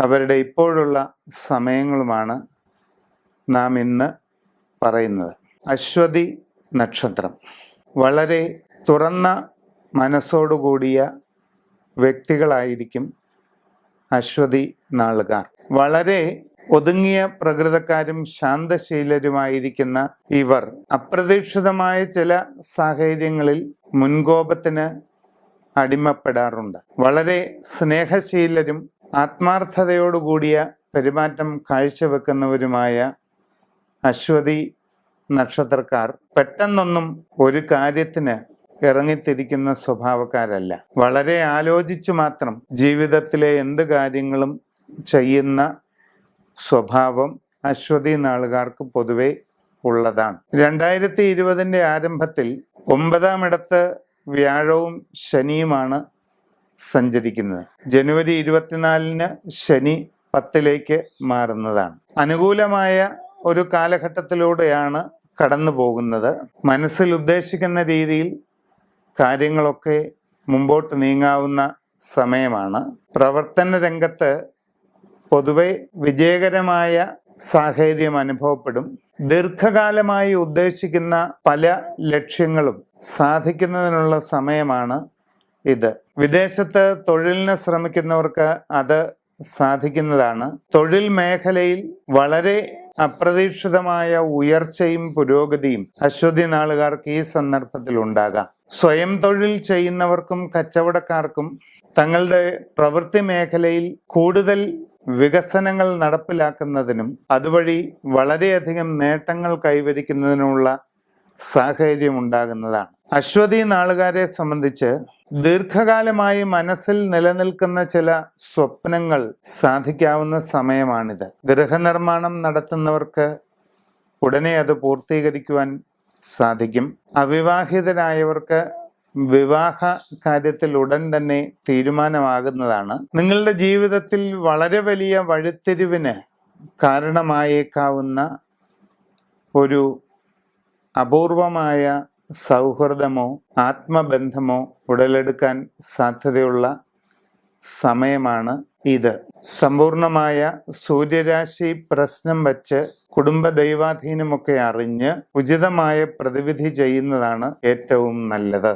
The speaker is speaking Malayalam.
അവരുടെ ഇപ്പോഴുള്ള സമയങ്ങളുമാണ് നാം ഇന്ന് പറയുന്നത്. അശ്വതി നക്ഷത്രം. വളരെ തുറന്ന മനസ്സോടുകൂടിയ വ്യക്തികളായിരിക്കും അശ്വതി നാളുകാർ. വളരെ ഒതുങ്ങിയ പ്രകൃതക്കാരും ശാന്തശീലരുമായിരിക്കുന്ന ഇവർ അപ്രതീക്ഷിതമായ ചില സാഹചര്യങ്ങളിൽ മുൻകോപത്തിന് അടിമപ്പെടാറുണ്ട്. വളരെ സ്നേഹശീലരും ആത്മാർത്ഥതയോടുകൂടിയ പെരുമാറ്റം കാഴ്ചവെക്കുന്നവരുമായ അശ്വതി നക്ഷത്രക്കാർ പെട്ടെന്നൊന്നും ഒരു കാര്യത്തിന് ഇറങ്ങിത്തിരിക്കുന്ന സ്വഭാവക്കാരല്ല. വളരെ ആലോചിച്ചു മാത്രം ജീവിതത്തിലെ എന്ത് കാര്യങ്ങളും ചെയ്യുന്ന സ്വഭാവം അശ്വതി നാളുകാർക്ക് പൊതുവെ ഉള്ളതാണ്. രണ്ടായിരത്തി ഇരുപതിന്റെ ആരംഭത്തിൽ ഒമ്പതാം ഇടത്ത് വ്യാഴവും ശനിയുമാണ് സഞ്ചരിക്കുന്നത്. ജനുവരി ഇരുപത്തിനാലിന് ശനി പത്തിലേക്ക് മാറുന്നതാണ്. അനുകൂലമായ ഒരു കാലഘട്ടത്തിലൂടെയാണ് കടന്നു പോകുന്നത്. മനസ്സിൽ ഉദ്ദേശിക്കുന്ന രീതിയിൽ കാര്യങ്ങളൊക്കെ മുമ്പോട്ട് നീങ്ങാവുന്ന സമയമാണ്. പ്രവർത്തന രംഗത്ത് പൊതുവെ വിജയകരമായ സാഹചര്യം അനുഭവപ്പെടും. ദീർഘകാലമായി ഉദ്ദേശിക്കുന്ന പല ലക്ഷ്യങ്ങളും സാധിക്കുന്നതിനുള്ള സമയമാണ് ഇത്. വിദേശത്ത് തൊഴിലിന് ശ്രമിക്കുന്നവർക്ക് അത് സാധിക്കുന്നതാണ്. തൊഴിൽ മേഖലയിൽ വളരെ അപ്രതീക്ഷിതമായ ഉയർച്ചയും പുരോഗതിയും അശ്വതി നാളുകാർക്ക് ഈ സന്ദർഭത്തിൽ ഉണ്ടാകാം. സ്വയം തൊഴിൽ ചെയ്യുന്നവർക്കും കച്ചവടക്കാർക്കും തങ്ങളുടെ പ്രവൃത്തി മേഖലയിൽ കൂടുതൽ വികസനങ്ങൾ നടപ്പിലാക്കുന്നതിനും അതുവഴി വളരെയധികം നേട്ടങ്ങൾ കൈവരിക്കുന്നതിനുമുള്ള സാഹചര്യം ഉണ്ടാകുന്നതാണ്. അശ്വതി നാളുകാരെ സംബന്ധിച്ച് ദീർഘകാലമായി മനസ്സിൽ നിലനിൽക്കുന്ന ചില സ്വപ്നങ്ങൾ സാധിക്കാവുന്ന സമയമാണിത്. ഗൃഹനിർമ്മാണം നടത്തുന്നവർക്ക് ഉടനെ അത് പൂർത്തീകരിക്കുവാൻ സാധിക്കും. അവിവാഹിതരായവർക്ക് വിവാഹ കാര്യത്തിൽ ഉടൻ തന്നെ തീരുമാനമാകുന്നതാണ്. നിങ്ങളുടെ ജീവിതത്തിൽ വളരെ വലിയ വഴിത്തിരിവിന് കാരണമായേക്കാവുന്ന ഒരു അപൂർവമായ സൗഹൃദമോ ആത്മബന്ധമോ ഉടലെടുക്കാൻ സാധ്യതയുള്ള സമയമാണ് ഇത്. സമ്പൂർണമായ സൂര്യരാശി പ്രശ്നം വച്ച് കുടുംബ ദൈവാധീനമൊക്കെ അറിഞ്ഞ് ഉചിതമായ പ്രതിവിധി ചെയ്യുന്നതാണ് ഏറ്റവും നല്ലത്.